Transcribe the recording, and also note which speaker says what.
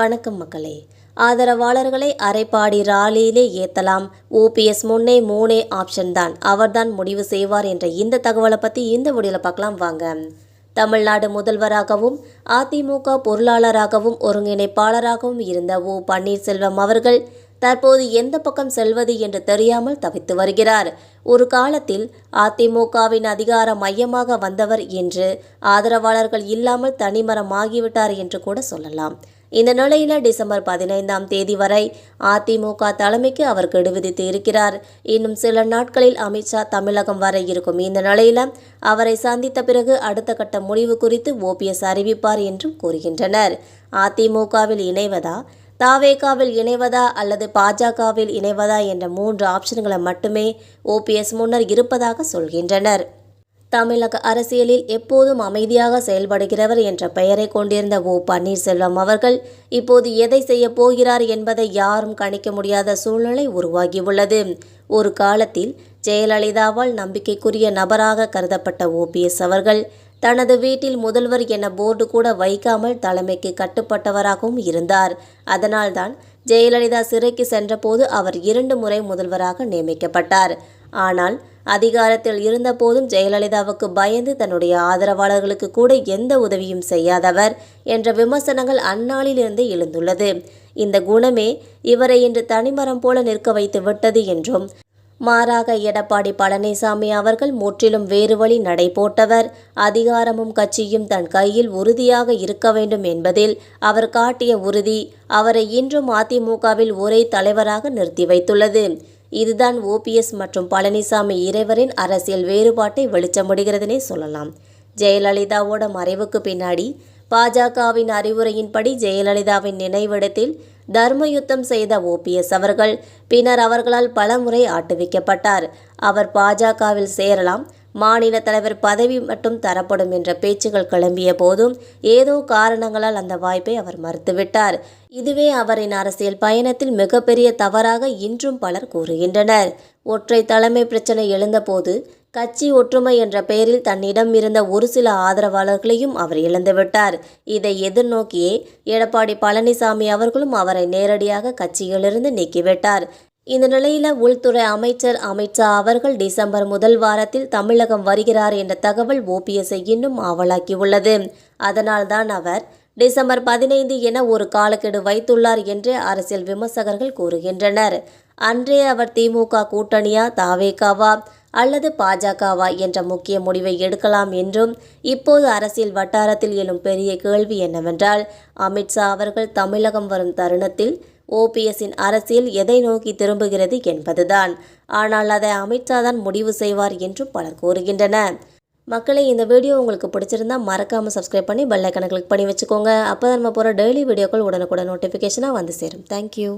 Speaker 1: வணக்கம் மக்களே. ஆதரவாளர்களை அரைப்பாடி ராலியிலே ஏத்தலாம். ஓபிஎஸ் முன்னே மூணே ஆப்ஷன் தான். அவர்தான் முடிவு செய்வார் என்ற இந்த தகவலை பற்றி இந்த முடிவில் பார்க்கலாம் வாங்க. தமிழ்நாடு முதல்வராகவும் அதிமுக பொருளாளராகவும் ஒருங்கிணைப்பாளராகவும் இருந்த ஓ பன்னீர்செல்வம் அவர்கள் தற்போது எந்த பக்கம் செல்வது என்று தெரியாமல் தவித்து வருகிறார். ஒரு காலத்தில் அதிமுகவின் அதிகார மையமாக வந்தவர் என்று ஆதரவாளர்கள் இல்லாமல் தனிமரமாகிவிட்டார் என்று கூட சொல்லலாம். இந்த நிலையில டிசம்பர் பதினைந்தாம் தேதி வரை அதிமுக தலைமைக்கு அவர் கெடு விதித்து இருக்கிறார். இன்னும் சில நாட்களில் அமித்ஷா தமிழகம் வர இருக்கும். இந்த நிலையில அவரை சந்தித்த பிறகு அடுத்த கட்ட முடிவு குறித்து ஓபிஎஸ் அறிவிப்பார் என்றும் கூறுகின்றனர். அதிமுகவில் இணைவதா தாவேகாவில் இணைவதா அல்லது பாஜகவில் இணைவதா என்ற மூன்று ஆப்ஷன்களை மட்டுமே ஓபிஎஸ் முன்னர் இருப்பதாக சொல்கின்றனர். தமிழக அரசியலில் எப்போதும் அமைதியாக செயல்படுகிறவர் என்ற பெயரை கொண்டிருந்த ஓ பன்னீர்செல்வம் அவர்கள் இப்போது எதை செய்ய போகிறார் என்பதை யாரும் கணிக்க முடியாத சூழ்நிலை உருவாகியுள்ளது. ஒரு காலத்தில் ஜெயலலிதாவால் நம்பிக்கைக்குரிய நபராக கருதப்பட்ட ஓபிஎஸ் அவர்கள் தனது வீட்டில் முதல்வர் என போர்டு கூட வைக்காமல் தலைமைக்கு கட்டுப்பட்டவராகவும் இருந்தார். அதனால்தான் ஜெயலலிதா சிறைக்கு சென்றபோது அவர் இரண்டு முறை முதல்வராக நியமிக்கப்பட்டார். ஆனால் அதிகாரத்தில் இருந்தபோதும் ஜெயலலிதாவுக்கு பயந்து தன்னுடைய ஆதரவாளர்களுக்கு கூட எந்த உதவியும் செய்யாதவர் என்ற விமர்சனங்கள் அந்நாளிலிருந்து எழுந்துள்ளது. இந்த குணமே இவரை இன்று தனிமரம் போல நிற்க வைத்து விட்டது என்றும் மாறாக எடப்பாடி பழனிசாமி அவர்கள் முற்றிலும் வேறு வழி நடை போட்டவர் அதிகாரமும் கட்சியும் தன் கையில் உறுதியாக இருக்க வேண்டும் என்பதில் அவர் காட்டிய உறுதி அவரை இன்றும் அதிமுகவில் ஒரே தலைவராக நிறுத்தி வைத்துள்ளது. இதுதான் ஓபிஎஸ் மற்றும் பழனிசாமி இறைவரின் அரசியல் வேறுபாட்டை வெளிச்சமிடுகிறதுனே சொல்லலாம். ஜெயலலிதாவோட மறைவுக்கு பின்னாடி பாஜகவின் அறிவுரையின்படி ஜெயலலிதாவின் நினைவிடத்தில் தர்மயுத்தம் செய்த ஓபிஎஸ் அவர்கள் பின்னர் அவர்களால் பலமுறை ஆட்டுவிக்கப்பட்டார். அவர் பாஜகவில் சேரலாம். மாநில தலைவர் பதவி மட்டும் தரப்படும் என்ற பேச்சுகள் கிளம்பிய போதும் ஏதோ காரணங்களால் அந்த வாய்ப்பை அவர் மறுத்துவிட்டார். இதுவே அவரின் அரசியல் பயணத்தில் மிகப்பெரிய தவறாக இன்றும் பலர் கூறுகின்றனர். ஒற்றை தலைமை பிரச்சனை எழுந்தபோது கட்சி ஒற்றுமை என்ற பெயரில் தன்னிடம் இருந்த ஒரு சில ஆதரவாளர்களையும் அவர் இழந்துவிட்டார். இதை எதிர்நோக்கியே எடப்பாடி பழனிசாமி அவர்களும் அவரை நேரடியாக கட்சியிலிருந்து நீக்கிவிட்டார். இந்த நிலையில உள்துறை அமைச்சர் அமித்ஷா அவர்கள் டிசம்பர் முதல் வாரத்தில் தமிழகம் வருகிறார் என்ற தகவல் ஓபிஎஸ்ஐ இன்னும் ஆவலாக்கியுள்ளது. அதனால்தான் அவர் டிசம்பர் பதினைந்து என ஒரு காலக்கெடு வைத்துள்ளார் என்று அரசியல் விமர்சகர்கள் கூறுகின்றனர். அன்றே அவர் திமுக கூட்டணியா தாவேகாவா அல்லது பாஜகவா என்ற முக்கிய முடிவை எடுக்கலாம் என்றும் இப்போது அரசியல் வட்டாரத்தில் எழும் பெரிய கேள்வி என்னவென்றால் அமித்ஷா அவர்கள் தமிழகம் வரும் தருணத்தில் ஓபிஎஸ்ஸின் அரசியல் எதை நோக்கி திரும்புகிறது என்பதுதான். ஆனால் அதை அமித்ஷா தான் முடிவு செய்வார் என்றும் பலர் கூறுகின்றனர். மக்களை இந்த வீடியோ உங்களுக்கு பிடிச்சிருந்தா மறக்காமல் சப்ஸ்கிரைப் பண்ணி பெல்லைக்கனை கிளிக் பண்ணி வச்சுக்கோங்க. அப்போ நம்ம போகிற டெய்லி வீடியோக்கள் உடனுக்குடன் நோட்டிஃபிகேஷனாக வந்து சேரும். தேங்க்யூ